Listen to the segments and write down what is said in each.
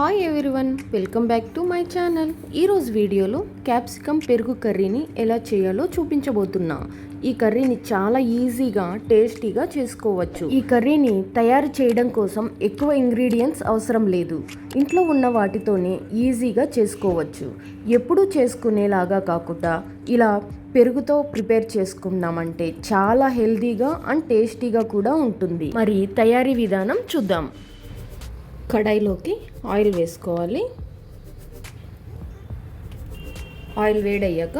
Hi everyone welcome back to my channel ఈరోజు వీడియోలో capsicum పెరుగు కర్రీని ఎలా చేయాలో చూపించబోతున్నా. ఈ కర్రీని చాలా ఈజీగా టేస్టీగా చేసుకోవచ్చు. ఈ కర్రీని తయారు చేయడం కోసం ఎక్కువ ఇంగ్రీడియంట్స్ అవసరం లేదు. ఇంట్లో ఉన్న వాటితోనే ఈజీగా చేసుకోవచ్చు. ఎప్పుడూ చేసుకునేలాగా కాకుండా ఇలా పెరుగుతో ప్రిపేర్ చేసుకున్నామంటే చాలా హెల్తీగా అండ్ టేస్టీగా కూడా ఉంటుంది. మరి తయారీ విధానం చూద్దాం. కడాయిలోకి ఆయిల్ వేసుకోవాలి. ఆయిల్ వేడయ్యాక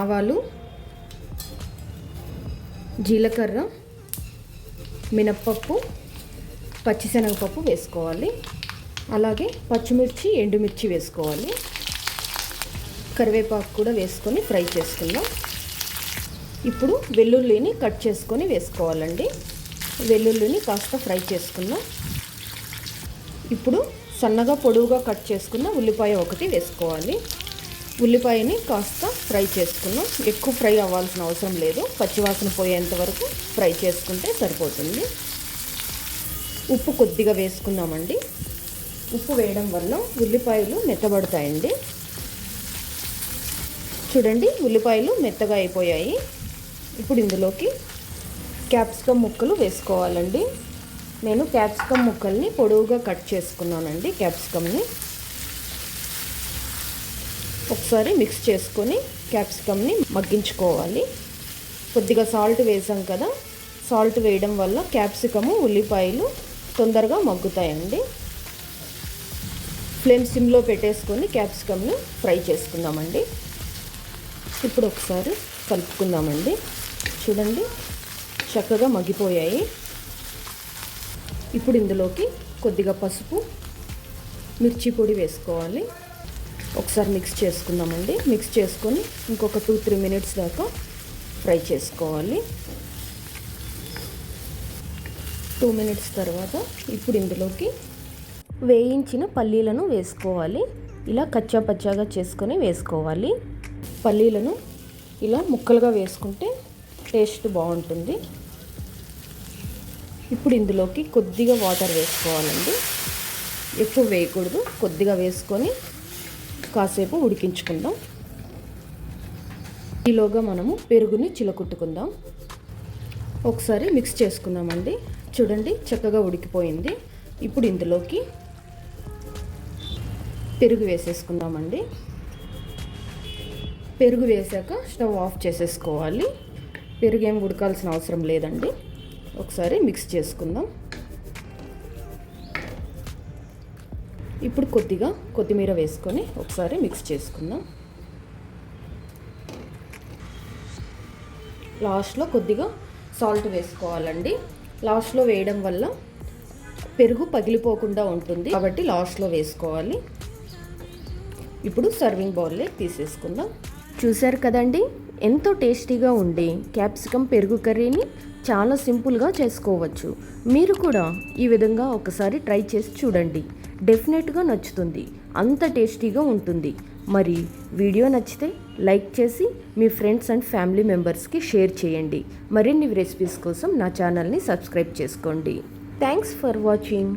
ఆవాలు జీలకర్ర మినప్పప్పు పచ్చిశనగపప్పు వేసుకోవాలి. అలాగే పచ్చిమిర్చి ఎండుమిర్చి వేసుకోవాలి. కరివేపాకు కూడా వేసుకొని ఫ్రై చేసుకుందాం. ఇప్పుడు వెల్లుల్లిని కట్ చేసుకొని వేసుకోవాలండి. వెల్లుల్లిని కాస్త ఫ్రై చేసుకుందాం. ఇప్పుడు సన్నగా పొడవుగా కట్ చేసుకున్న ఉల్లిపాయ ఒకటి వేసుకోవాలి. ఉల్లిపాయని కాస్త ఫ్రై చేసుకున్నాం. ఎక్కువ ఫ్రై అవ్వాల్సిన అవసరం లేదు. పచ్చివాసన పోయేంత వరకు ఫ్రై చేసుకుంటే సరిపోతుంది. ఉప్పు కొద్దిగా వేసుకుందామండి. ఉప్పు వేయడం వల్ల ఉల్లిపాయలు మెత్తబడతాయండి. చూడండి ఉల్లిపాయలు మెత్తగా అయిపోయాయి. ఇప్పుడు ఇందులోకి క్యాప్సికమ్ ముక్కలు వేసుకోవాలండి. నేను క్యాప్సికమ్ ముక్కల్ని పొడవుగా కట్ చేసుకున్నానండి క్యాప్సికమ్ని. ఒకసారి మిక్స్ చేసుకొని క్యాప్సికమ్ని మగ్గించుకోవాలి. కొద్దిగా సాల్ట్ వేసాం కదా సాల్ట్ వేయడం వల్ల క్యాప్సికము ఉల్లిపాయలు తొందరగా మగ్గుతాయండి. ఫ్లేమ్ సిమ్లో పెట్టేసుకొని క్యాప్సికమ్ని ఫ్రై చేసుకుందామండి. ఇప్పుడు ఒకసారి కలుపుకుందామండి. చూడండి చక్కగా మగ్గిపోయాయి. ఇప్పుడు ఇందులోకి కొద్దిగా పసుపు మిర్చి పొడి వేసుకోవాలి. ఒకసారి మిక్స్ చేసుకుందామండి. మిక్స్ చేసుకొని ఇంకొక టూ త్రీ మినిట్స్ దాకా ఫ్రై చేసుకోవాలి. టూ మినిట్స్ తర్వాత ఇప్పుడు ఇందులోకి వేయించిన పల్లీలను వేసుకోవాలి. ఇలా కచ్చా పచ్చాగా చేసుకొని వేసుకోవాలి. పల్లీలను ఇలా ముక్కలుగా వేసుకుంటే టేస్ట్ బాగుంటుంది. ఇప్పుడు ఇందులోకి కొద్దిగా వాటర్ వేసుకోవాలండి. ఎక్కువ వేయకూడదు. కొద్దిగా వేసుకొని కాసేపు ఉడికించుకుందాం. ఈలోగా మనము పెరుగుని చిలకుట్టుకుందాం. ఒకసారి మిక్స్ చేసుకుందామండి. చూడండి చక్కగా ఉడికిపోయింది. ఇప్పుడు ఇందులోకి పెరుగు వేసేసుకుందామండి. పెరుగు వేసాక స్టవ్ ఆఫ్ చేసేసుకోవాలి. పెరుగు ఏం ఉడకాల్సిన అవసరం లేదండి. ఒకసారి మిక్స్ చేసుకుందాం. ఇప్పుడు కొద్దిగా కొత్తిమీర వేసుకొని ఒకసారి మిక్స్ చేసుకుందాం. లాస్ట్లో కొద్దిగా సాల్ట్ వేసుకోవాలండి. లాస్ట్లో వేయడం వల్ల పెరుగు పగిలిపోకుండా ఉంటుంది. కాబట్టి లాస్ట్లో వేసుకోవాలి. ఇప్పుడు సర్వింగ్ బౌల్లో తీసేసుకుందాం. చూశారు కదండి? ఎంతో టేస్టీగా ఉండే క్యాప్సికమ్ పెరుగు కర్రీని చాలా సింపుల్గా చేసుకోవచ్చు. మీరు కూడా ఈ విధంగా ఒకసారి ట్రై చేసి చూడండి. డెఫినెట్గా నచ్చుతుంది. అంత టేస్టీగా ఉంటుంది. మరి వీడియో నచ్చితే లైక్ చేసి మీ ఫ్రెండ్స్ అండ్ ఫ్యామిలీ మెంబర్స్కి షేర్ చేయండి. మరిన్ని రెసిపీస్ కోసం నా ఛానల్ని సబ్స్క్రైబ్ చేసుకోండి. Thanks for watching.